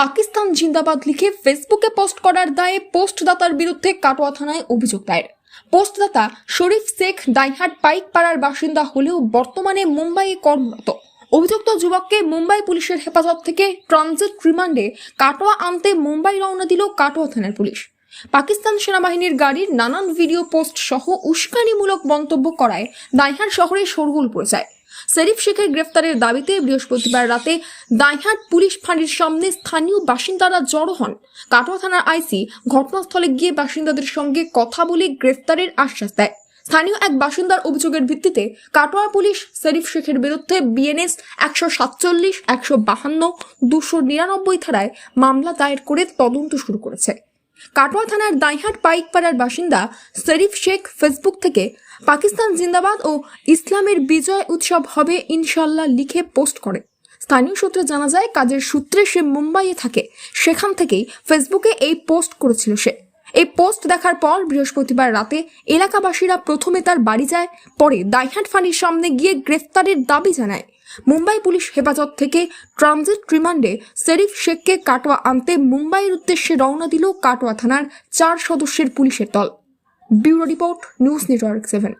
পাকিস্তান জিন্দাবাদ লিখে ফেসবুকে পোস্ট করার দায়ে পোস্টদাতার বিরুদ্ধে কাটোয়া থানায় অভিযোগ দায়ের। পোস্টদাতা শরীফ শেখ ডাইহাট পাইক পাড়ার বাসিন্দা হলেও বর্তমানে মুম্বাইয়ে কর্মরত। অভিযুক্ত যুবককে মুম্বাই পুলিশের হেফাজত থেকে ট্রানজিট রিমান্ডে কাটোয়া আনতে মুম্বাই রওনা দিল কাটোয়া থানার পুলিশ। পাকিস্তান সেনাবাহিনীর গাড়ির নানান ভিডিও পোস্ট সহ উস্কানিমূলক মন্তব্য করায় দাইহাট শহরে শোরগোল পড়ে যায়। শরীফ শেখের গ্রেফতারের দাবিতে বৃহস্পতিবার রাতে দাইহাট পুলিশ ফাঁড়ির সামনে স্থানীয় বাসিন্দারা জড়ো হন। কাটোয়া থানার আইসি ঘটনাস্থলে গিয়ে বাসিন্দাদের সঙ্গে কথা বলে গ্রেফতারের আশ্বাস দেয়। স্থানীয় এক বাসিন্দার অভিযোগের ভিত্তিতে কাটোয়া পুলিশ শরীফ শেখের বিরুদ্ধে বিএনএস একশো সাতচল্লিশ, একশো বাহান্ন, দুশো নিরানব্বই ধারায় মামলা দায়ের করে তদন্ত শুরু করেছে। কাটোয়া থানার দাইহাট পাইকপাড়ার বাসিন্দা শরীফ শেখ ফেসবুক থেকে পাকিস্তান জিন্দাবাদ ও ইসলামের বিজয় উৎসব হবে ইনশাল্লাহ লিখে পোস্ট করে। স্থানীয় সূত্রে জানা যায়, কাজের সূত্রে সে মুম্বাইয়ে থাকে। সেখান থেকেই ফেসবুকে এই পোস্ট করেছিল সে। এই পোস্ট দেখার পর বৃহস্পতিবার রাতে এলাকাবাসীরা প্রথমে তার বাড়ি যায়, পরে দাইহাট ফানির সামনে গিয়ে গ্রেফতারের দাবি জানায়। মুম্বাই পুলিশ হেফাজত থেকে ট্রানজিট রিমান্ডে শেরিফ শেখকে কাটোয়া আনতে মুম্বাইয়ের উদ্দেশ্যে রওনা দিল কাটোয়া থানার চার সদস্যের পুলিশের দল। Bureau report, news network seven.